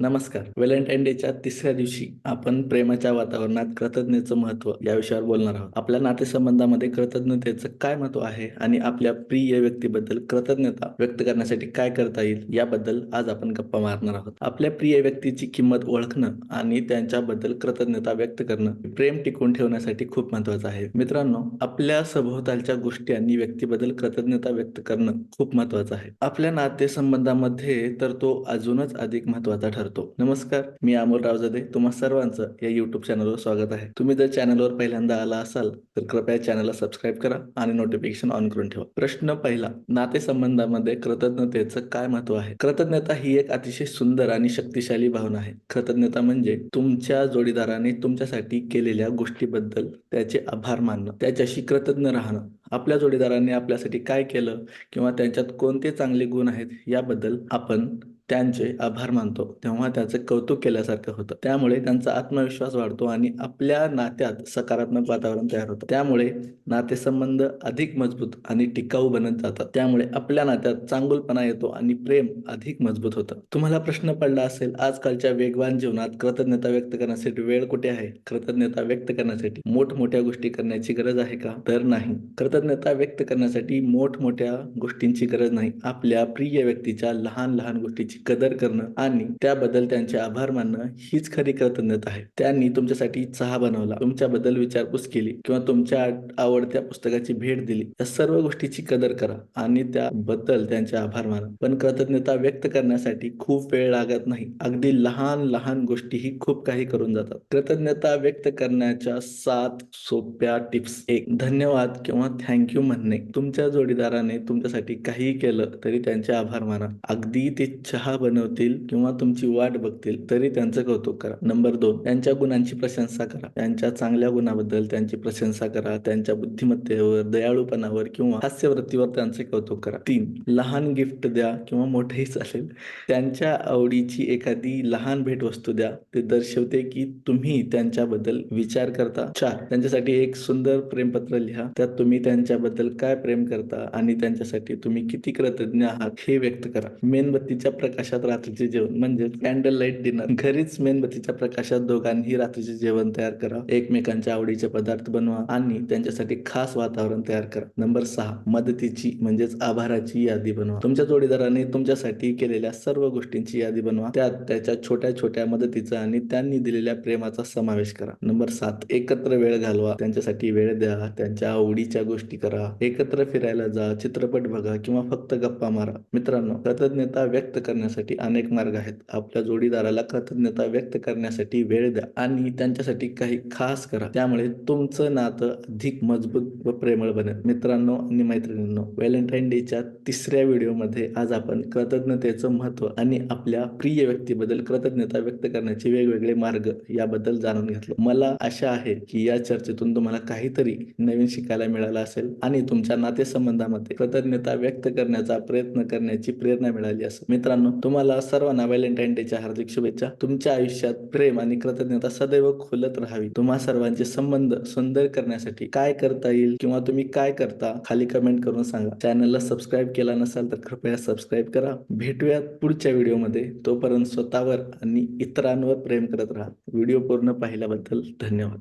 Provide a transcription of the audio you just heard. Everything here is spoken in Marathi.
नमस्कार. व्हॅलेंटाईन डेच्या तिसऱ्या दिवशी आपण प्रेमाच्या वातावरणात कृतज्ञतेचं महत्त्व या विषयावर बोलणार आहोत. आपल्या नातेसंबंधामध्ये कृतज्ञतेचं काय महत्त्व आहे आणि आपल्या प्रिय व्यक्तीबद्दल कृतज्ञता व्यक्त करण्यासाठी काय करता येईल याबद्दल आज आपण गप्पा मारणार आहोत. आपल्या प्रिय व्यक्तीची किंमत ओळखणं आणि त्यांच्याबद्दल कृतज्ञता व्यक्त करणं प्रेम टिकून ठेवण्यासाठी खूप महत्वाचं आहे. मित्रांनो आपल्या सभोवतालच्या गोष्टी आणि व्यक्तीबद्दल कृतज्ञता व्यक्त करणं खूप महत्वाचं आहे. आपल्या नातेसंबंधामध्ये तर तो अजूनच अधिक महत्त्वाचा ठरतो. नमस्कार मी अमोल रावजादे. तुम्हा सर्वांचं या युट्यूब चॅनलवर स्वागत आहे. तुम्ही जर चॅनलवर पहिल्यांदा आला असाल तर कृपया चॅनलला सबस्क्राईब करा आणि नोटिफिकेशन ऑन करून ठेवा. प्रश्न पहिला नातेसंबंधामध्ये कृतज्ञतेचं काय महत्त्व आहे? कृतज्ञता ही एक अतिशय सुंदर आणि शक्तिशाली भावना आहे. कृतज्ञता म्हणजे तुमच्या जोडीदाराने तुमच्यासाठी केलेल्या गोष्टीबद्दल त्याचे आभार मानणं त्याच्याशी कृतज्ञ राहणं. आपल्या जोडीदाराने आपल्यासाठी काय केलं किंवा त्यांच्यात कोणते चांगले गुण आहेत याबद्दल आपण त्यांचे आभार मानतो. तेव्हा त्याचं कौतुक केल्यासारखं होतं. त्यामुळे त्यांचा आत्मविश्वास वाढतो आणि आपल्या नात्यात सकारात्मक वातावरण तयार होतं. त्यामुळे नातेसंबंध अधिक मजबूत आणि टिकाऊ बनत जातात. त्यामुळे आपल्या नात्यात चांगुलपणा येतो आणि प्रेम अधिक मजबूत होतं. तुम्हाला प्रश्न पडला असेल आजकालच्या वेगवान जीवनात कृतज्ञता व्यक्त करण्यासाठी वेळ कुठे आहे? कृतज्ञता व्यक्त करण्यासाठी मोठमोठ्या गोष्टी करण्याची गरज आहे का? तर नाही. कृतज्ञता व्यक्त करण्यासाठी मोठमोठ्या गोष्टींची गरज नाही. आपल्या प्रिय व्यक्तीच्या लहान लहान गोष्टीची कदर करणं आणि त्याबद्दल त्यांचे आभार मानणं हीच खरी कृतज्ञता आहे. त्यांनी तुमच्यासाठी चहा बनवला. तुमच्याबद्दल विचारपूस केली किंवा तुमच्या आवडत्या पुस्तकाची भेट दिली. या सर्व गोष्टीची कदर करा आणि त्याबद्दल त्यांचे आभार माना. पण कृतज्ञता व्यक्त करण्यासाठी खूप वेळ लागत नाही. अगदी लहान लहान गोष्टीही खूप काही करून जातात. कृतज्ञता व्यक्त करण्याच्या सात सोप्या टिप्स. एक धन्यवाद किंवा थँक्यू म्हणणे. तुमच्या जोडीदाराने तुमच्यासाठी काही केलं तरी त्यांचे आभार माना. अगदी ते चहा बनवतील किंवा तुमची वाट बघतील तरी त्यांचं कौतुक करा. नंबर दोन त्यांच्या गुणांची प्रशंसा करा. त्यांच्या चांगल्या गुणाबद्दल त्यांची प्रशंसा करा. त्यांच्या बुद्धिमत्तेवर दयाळूपणावर किंवा हास्यवृत्तीवर त्यांचे कौतुक करा. तीन लहान गिफ्ट द्या किंवा मोठेही चालेल. त्यांच्या आवडीची एखादी लहान भेटवस्तू द्या. ते दर्शवते की तुम्ही त्यांच्याबद्दल विचार करता. चार त्यांच्यासाठी एक सुंदर प्रेमपत्र लिहा. त्यात तुम्ही त्यांच्याबद्दल काय प्रेम करता आणि त्यांच्यासाठी तुम्ही किती कृतज्ञ आहात हे व्यक्त करा. मेणबत्तीच्या प्रकाशात रात्रीचे जेवण. म्हणजे कॅन्डल लाइट डिनर घरीच मेणबत्तीच्या प्रकाशात दोघांनी रात्रीचे जेवण तयार करा. एकमेकांच्या आवडीचे पदार्थ बनवा आणि त्यांच्यासाठी खास वातावरण तयार करा. नंबर सहा मदतीची म्हणजेच आभाराची यादी बनवा. तुमच्या जोडीदाराने तुमच्यासाठी केलेल्या सर्व गोष्टींची यादी बनवा. त्यात त्याच्या छोट्या छोट्या मदतीचा आणि त्यांनी दिलेल्या प्रेमाचा समावेश करा. नंबर सात एकत्र वेळ घालवा. त्यांच्यासाठी वेळ द्या. त्यांच्या आवडीच्या गोष्टी करा. एकत्र फिरायला जा. चित्रपट बघा किंवा फक्त गप्पा मारा. मित्रांनो कृतज्ञता व्यक्त करण्यासाठी अनेक मार्ग आहेत. आपल्या जोडीदाराला कृतज्ञता व्यक्त करण्यासाठी वेळ द्या आणि त्यांच्यासाठी काही खास करा. त्यामुळे तुमचं नातं अधिक मजबूत व प्रेमळ बनेल. मित्रांनो आणि मैत्रिणींनो व्हॅलेंटाईन डेच्या तिसऱ्या व्हिडिओमध्ये आज आपण कृतज्ञतेचं महत्त्व आणि आपल्या प्रिय व्यक्तीबद्दल कृतज्ञता व्यक्त करण्याचे वेगवेगळे मार्ग याबद्दल जाणून घेतलं. मला आशा आहे की या चर्चेतून तुम्हाला काहीतरी नवीन शिकायला मिळालं असेल आणि तुमच्या नातेसंबंधामध्ये कृतज्ञता व्यक्त करण्याचा प्रयत्न करण्याची प्रेरणा मिळाली असेल. मित्रांनो तुम्हाला सर्वांना व्हॅलेंटाईन डेच्या हार्दिक शुभेच्छा. तुमच्या आयुष्यात प्रेम आणि कृतज्ञता सदैव खुलत राहावी. तुम्हा सर्वांचे संबंध सुंदर करण्यासाठी काय करता येईल किंवा तुम्ही काय करता खाली कमेंट करून सांगा. चॅनलला सबस्क्राईब केला नसाल तर कृपया सबस्क्राईब करा. भेटूयात पुढच्या व्हिडिओमध्ये तोपर्यंत स्वतःवर आणि इतरांवर प्रेम करत राहा. व्हिडिओ पूर्ण पाहिल्याबद्दल धन्यवाद.